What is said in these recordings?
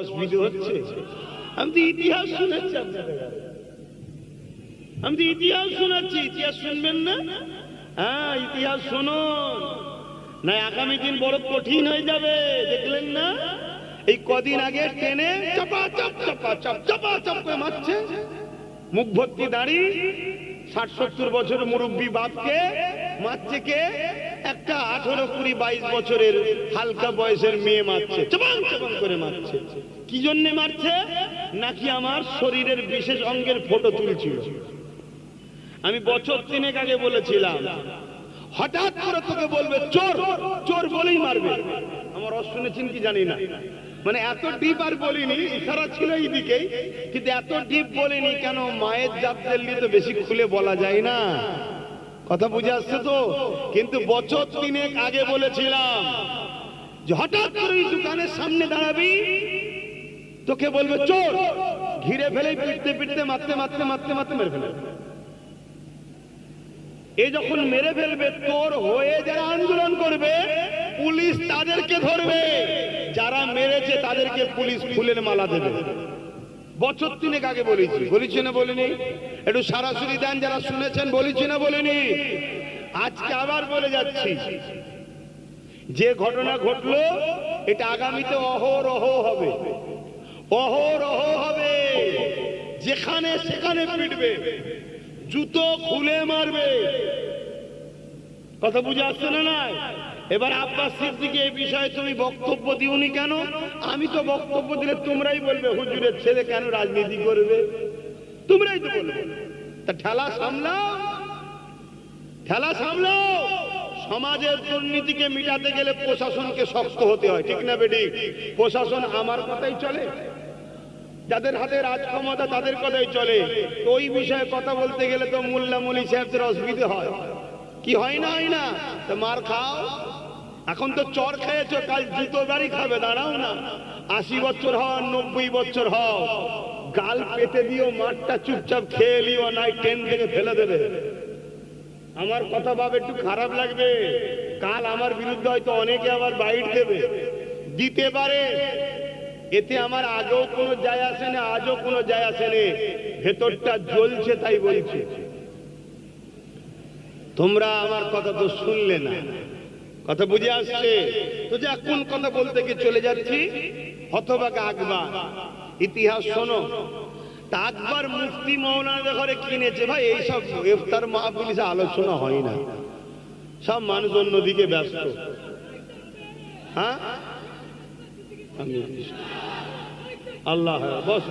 অসুবিধা হচ্ছে। আমি তো ইতিহাস আপনাদের আমি তো ইতিহাস শোনাচ্ছি ইতিহাস শুনবেন না? হ্যাঁ ইতিহাস না আগামী দিন বড় কঠিন হয়ে যাবে, দেখলেন না? এই কদিন আগে ট্রেনে চাপা চাপ চাপা চাপ চাপা চাপ করে মারছে। মুখ ভর্তি দাঁড়ি, ষাট সত্তর বছর মুরব্বী বাপকে, মারছে কে? একটা আঠারো কুড়ি বাইশ বছরের হালকা বয়সের মেয়ে মারছে। চাপাং চাপাং করে মারছে। কি জন্যে মারছে? নাকি আমার শরীরের বিশেষ অঙ্গের ফটো তুলছিল। আমি বছর তিনেক আগে বলেছিলাম, হঠাৎ করে তোকে বলবে, চোর চোর বলেই মারবে। আমার রস শুনেছেন কি জানি না। মানে এত ডিপ আর বলিনি, ইশারা ছিল এইদিকেই কিন্তু এত ডিপ বলিনি কেন মায়ের জাত দিল্লি তো বেশি খুলে বলা যায় না। কথা বুঝে আসছে তো? কিন্তু বছর তিনেক আগে বলেছিলাম, যে হঠাৎ করে দোকানের সামনে দাঁড়াবি, তোকে বলবে, চোর! ঘিরে ফেলে পিটতে পিটতে, মারতে মারতে মারতে মারতে মেরে ফেলে এ যখন মেরে ফেলবে, তোর হয়ে যারা আন্দোলন করবে, পুলিশ তাদেরকে ধরবে। যারা মেরেছে, তাদেরকে পুলিশ ফুলের মালা দেবে। বছর তিনেক আগে বলেছি। বলেছি না বলিনি? একটু সরাসরি দেন, যারা শুনেছেন, বলেছি না বলিনি। আজকে আবার বলে যাচ্ছি। যে ঘটনা ঘটলো, এটা আগামীতে অহরহ হবে। অহরহ হবে। যেখানে সেখানে পিটবে। জুতো খুলে মারবে। কথা বুঝে আসছে না নাই? এবার আব্বাস সিদ্দিকে, এই বিষয়ে তুমি বক্তব্য দিওনি কেন? আমি তো বক্তব্য দিলে তোমরাই বলবে, হুজুরের ছেলে কেন রাজনীতি করবে? তোমরাই তো বলবে। তা ঠেলা সামলাও। ঠেলা সামলাও। সমাজের দুর্নীতিকে মিটাতে গেলে প্রশাসনকে শক্ত হতে হয়, ঠিক না বেটি? প্রশাসন আমার কথাই চলে। যাদের হাতে রাজ ক্ষমতা, তাদের কথাই চলে। ওই বিষয়ে কথা বলতে গেলে তো মোল্লা মলি সাহেবদের অসুবিধে হয়। কি হয় না হয় না? তো মার খাও। এখন তো চর খেয়েছো, কাল জুতো গাড়ি খাবে, দাঁড়াও না। আশি বছর হও নব্বই বছর হও। গাল পেতে দিও, মাঠটা চুপচাপ খেয়ে নিও, নাই ট্রেন থেকে ফেলে দেবে। আমার কথা ভাব একটু খারাপ লাগবে। কাল আমার বিরুদ্ধে হয়তো অনেকে আবার বাইট দেবে। দিতে পারে। এতে আমার আগেও কোনো যায় আসে না, আজও কোনো যায় আসে না। ভেতরটা জ্বলছে তাই বলছে। তোমরা আমার কথা তো শুনলে না। কথা বুঝে আসছে? তো যে, কোন কথা বলতে গিয়ে চলে যাচ্ছি? হতবাক আকবর ইতিহাস শোনো। তা আকবর মুফতি মৌলানা ঘরে কিনেছে, ভাই, এইসব ইফতার মাহফিল আলোচনা হয় না। সব মানুষ অন্যদিকে ব্যস্ত। হ্যাঁ? আল্লাহ বস।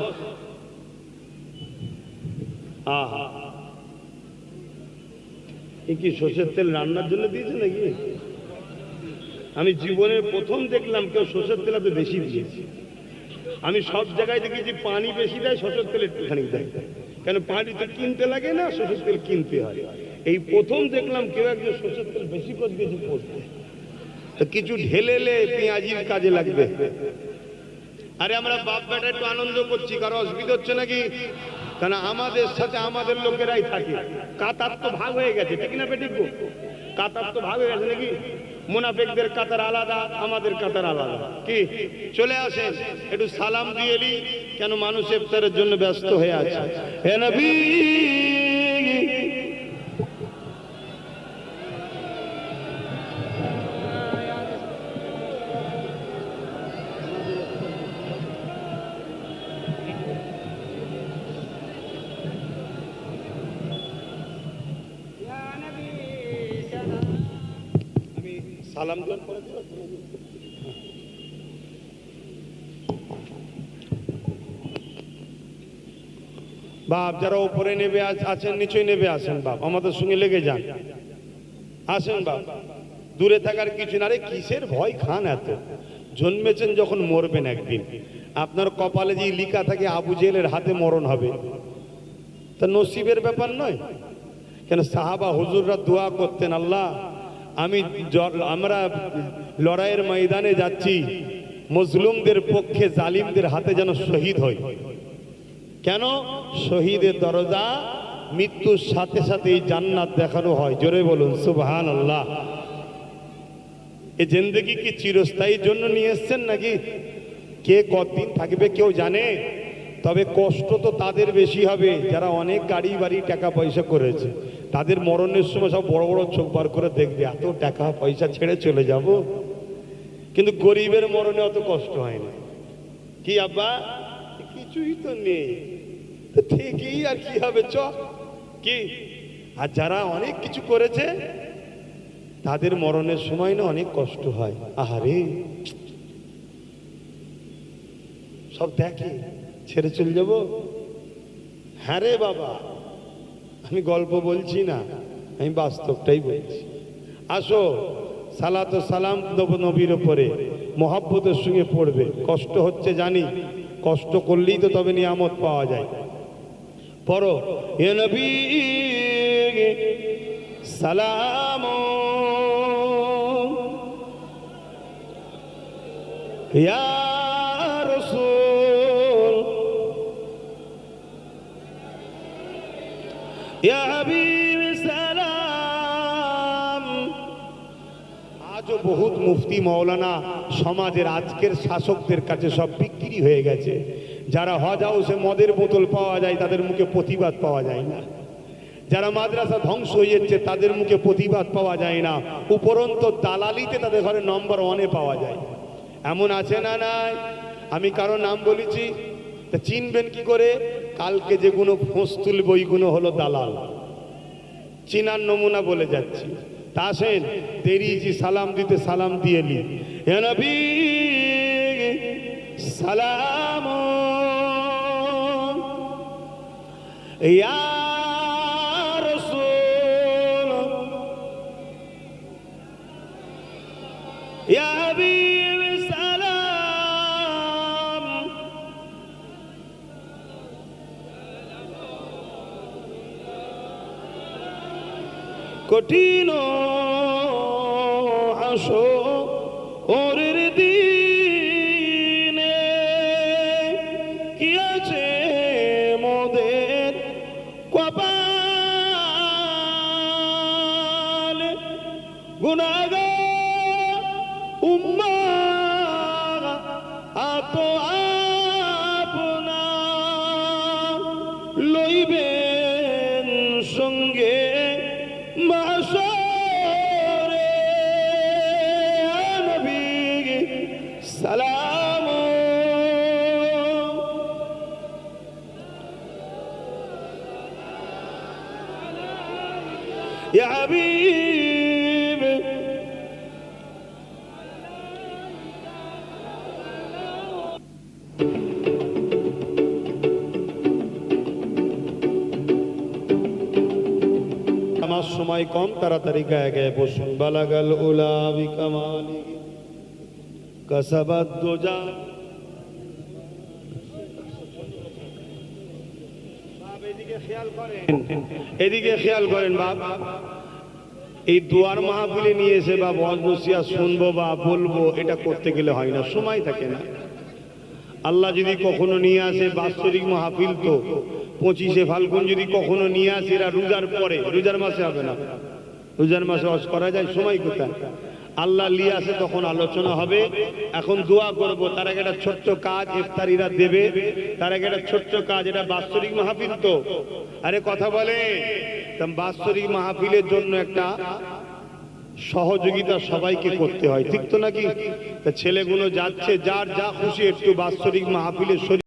কি সর্ষের তেল রান্নার জন্য দিয়েছে নাকি? আমি জীবনের প্রথম দেখলাম কেউ সর্ষের তেল এত বেশি দিয়েছে। আমি সব জায়গায় দেখেছি পানি বেশি দেয়, সর্ষের তেল একটুখানি দেয়। কেন পানি তো কিনতে লাগে না, সর্ষের তেল কিনতে হয়। এই প্রথম দেখলাম কেউ একজন সর্ষের তেল বেশি করে দিয়েছে পড়তে কিছু ঢেলেলে পেঁয়াজির কাজে লাগবে। আরে আমরা বাপ বেটা একটু আনন্দ করছি, কারও অসুবিধা হচ্ছে নাকি? কারণ আমাদের সাথে আমাদের লোকেরাই থাকে। কাতার তো ভাগ হয়ে গেছে, ঠিক না বেটি কাতার তো হয়ে গেছে নাকি? মুনাফেকদের কাতার আলাদা, আমাদের কাতার আলাদা। কি? চলে আসেন, একটু সালাম দিয়ে এলি কেন মানুষ ইফতারের জন্য ব্যস্ত হয়ে আছে। হে নবী! সালাম দেওয়ার পরে? বাপ, যারা উপরে নেবে আছেন নিচে নেবে, আসেন বাপ। আমাদের সঙ্গে লেগে যান। আসেন বাপ। দূরে থাকার কিছু না। রে কিসের ভয় খান এত? জন্মেছেন যখন মরবেন একদিন। আপনার কপালে যে লিখা থাকে, আবু জেলের হাতে মরণ হবে। তা নসিবের ব্যাপার নয়। কেন সাহাবা হুজুররা দোয়া করতেন, আল্লাহ আমি আমরা লড়াইয়ের ময়দানে যাচ্ছি। মজলুমদের পক্ষে জালিমদের হাতে যেন শহীদ হই কেন? শহীদের দরজা মৃত্যুর সাথে সাথে এই জান্নাত দেখানো হয়। জোরে বলুন সুবহান আল্লাহ এ জিন্দগি কি চিরস্থায়ীর জন্য নিয়ে এসছেন নাকি? কে কতদিন থাকবে কেউ জানে? তবে কষ্ট তো তাদের বেশি হবে যারা অনেক গাড়ি বাড়ি টাকা পয়সা করেছে। তাদের মরণের সময় সব বড় বড় চোখ বার করে দেখবে, এত টাকা পয়সা ছেড়ে চলে যাব? কিন্তু গরিবের মরণে অত কষ্ট হয় না। কি আব্বা? কিছুই তো নেই। ঠিকই আর কি হবে, চ। কি? আর যারা অনেক কিছু করেছে, তাদের মরণের সময় না অনেক কষ্ট হয়। আহারে! সব দেখে। ছেড়ে চলে যাব? হ্যাঁ রে বাবা, আমি গল্প বলছি না, আমি বাস্তবটাই বলছি। আসো, সালাত সালাম দেব নবীর ওপরে মহাব্বতের সঙ্গে পড়বে। কষ্ট হচ্ছে জানি, কষ্ট করলেই তো তবে নিয়ামত পাওয়া যায়। পড়ো এ নবী, সালাম। ইয়া আজও বহুত মুফতি মৌলানা সমাজের আজকের শাসকদের কাছে সব বিক্রি হয়ে গেছে। যারা হজ হাউসে মদের বোতল পাওয়া যায়, তাদের মুখে প্রতিবাদ পাওয়া যায় না। যারা মাদ্রাসা ধ্বংস হয়ে যাচ্ছে, তাদের মুখে প্রতিবাদ পাওয়া যায় না। উপরন্ত দালালিতে তাদের ঘরে নম্বর ওয়ানে পাওয়া যায়। এমন আছে না নাই? আমি কারও নাম বলেছি? তা চিনবেন কি করে? কালকে যেগুলো ফোঁস তুলবে ওইগুলো হলো দালাল। চিনার নমুনা বলে যাচ্ছি। তা আসেন দেরিজি সালাম দিতে সালাম দিয়ে নি। নবী, সালাম। ইয়া কঠিন আসো ওরের দিনে। কি আছে মোদের কপাল? গুনাগ সময় কম, তাড়াতাড়ি গায়ে গায়ে বসুন। বালাগাল বিকামালি কাসাবাদ দোজা। এদিকে খেয়াল করেন। বাপ। এই দুয়ার মাহফিলে নিয়ে এসে বা বস বসিয়া শুনব বা বলব, এটা করতে গেলে হয় না, সময় থাকে না। আল্লাহ যদি কখনো নিয়ে আসে বাৎসরিক মাহফিল তো, পঁচিশে ফাল্গুন যদি কখনো নিয়ে আসে, এরা রোজার পরে, রোজার মাসে হবে না। রোজার মাসে অস করা যায়, সময় কোথায়? আল্লাহ নিয়ে আসে তখন আলোচনা হবে। এখন দোয়া করব, তার আগে একটা ছোট্ট কাজ ইফতারিরা দেবে। তার আগে একটা ছোট্ট কাজ, এটা বাৎসরিক মাহফিল তো। আরে কথা বলে বাৎসরিক মাহফিলের জন্য একটা সহযোগিতা সবাইকে করতে হয়। ঠিক তো নাকি? ছেলেগুলো যাচ্ছে, যার যা খুশি একটু বাৎসরিক মাহফিলের